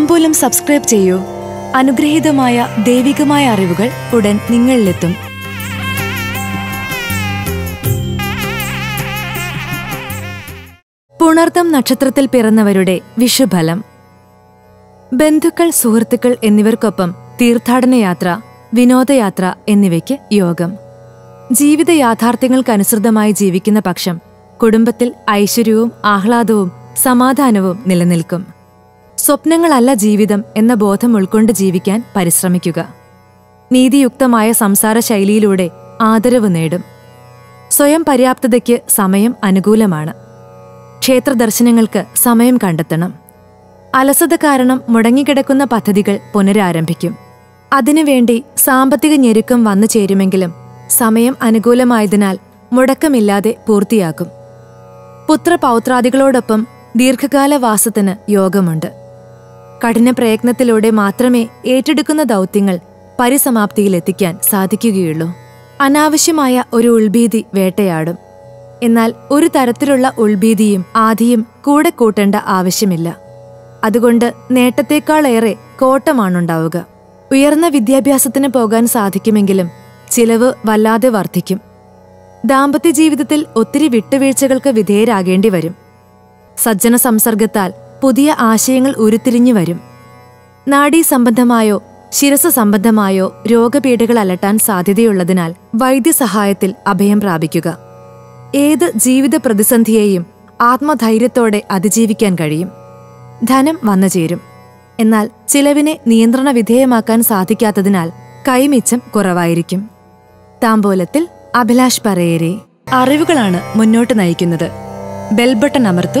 താമ്പൂലം subscribe ചെയ്യൂ. അനുഗ്രഹീതമായ ദൈവികമായ അറിവുകൾ ഉടൻ നിങ്ങളിലെത്തും. പുണർത്തം നക്ഷത്രത്തിൽ പിറന്നവരുടെ വിഷുഫലം. ബന്ധുക്കൾ സുഹൃത്തുക്കൾ എന്നിവർക്കൊപ്പം തീർത്ഥാടന യാത്ര വിനോദയാത്ര എന്നിവയ്ക്ക് യോഗം. ജീവിത യാഥാർത്ഥ്യങ്ങൾക്കനുസൃതമായി ജീവിക്കുന്ന പക്ഷം കുടുംബത്തിൽ ഐശ്വര്യവും ആഹ്ലാദവും സമാധാനവും നിലനിൽക്കും. സ്വപ്നങ്ങളല്ല ജീവിതം എന്ന ബോധം ഉൾക്കൊണ്ട് ജീവിക്കാൻ പരിശ്രമിക്കുക. നീതിയുക്തമായ സംസാര ശൈലിയിലൂടെ ആദരവ് നേടും. സ്വയം പര്യാപ്തതയ്ക്ക് സമയം അനുകൂലമാണ്. ക്ഷേത്ര ദർശനങ്ങൾക്ക് സമയം കണ്ടെത്തണം. അലസത കാരണം മുടങ്ങിക്കിടക്കുന്ന പദ്ധതികൾ പുനരാരംഭിക്കും. അതിനുവേണ്ടി സാമ്പത്തിക ഞെരുക്കം വന്നു ചേരുമെങ്കിലും സമയം അനുകൂലമായതിനാൽ മുടക്കമില്ലാതെ പൂർത്തിയാക്കും. പുത്രപൗത്രാദികളോടൊപ്പം ദീർഘകാല വാസത്തിന് യോഗമുണ്ട്. കഠിന പ്രയത്നത്തിലൂടെ മാത്രമേ ഏറ്റെടുക്കുന്ന ദൗത്യങ്ങൾ പരിസമാപ്തിയിലെത്തിക്കാൻ സാധിക്കുകയുള്ളൂ. അനാവശ്യമായ ഒരു ഉൾഭീതി വേട്ടയാടും. എന്നാൽ ഒരു തരത്തിലുള്ള ഉൾഭീതിയും ആധിയും കൂടെ കൂട്ടേണ്ട ആവശ്യമില്ല. അതുകൊണ്ട് നേട്ടത്തേക്കാളേറെ കോട്ടമാണുണ്ടാവുക. ഉയർന്ന വിദ്യാഭ്യാസത്തിന് പോകാൻ സാധിക്കുമെങ്കിലും ചിലവ് വല്ലാതെ വർദ്ധിക്കും. ദാമ്പത്യ ജീവിതത്തിൽ ഒത്തിരി വിട്ടുവീഴ്ചകൾക്ക് വിധേയരാകേണ്ടി വരും സജ്ജന സംസർഗത്താൽ പുതിയ ആശയങ്ങൾ ഉരുത്തിരിഞ്ഞു വരും. നാഡീ സംബന്ധമായോ ശിരസ് സംബന്ധമായോ രോഗപീഠകൾ അലട്ടാൻ സാധ്യതയുള്ളതിനാൽ വൈദ്യസഹായത്തിൽ അഭയം പ്രാപിക്കുക. ഏത് ജീവിത പ്രതിസന്ധിയെയും ആത്മധൈര്യത്തോടെ അതിജീവിക്കാൻ കഴിയും. ധനം വന്നു ചേരും. എന്നാൽ ചിലവിനെ നിയന്ത്രണ വിധേയമാക്കാൻ സാധിക്കാത്തതിനാൽ കൈമിച്ചം കുറവായിരിക്കും. താമ്പോലത്തിൽ അഭിലാഷ് പറയേരെ. അറിവുകളാണ് മുന്നോട്ട് നയിക്കുന്നത്. ബെൽബട്ടൺ അമർത്തു.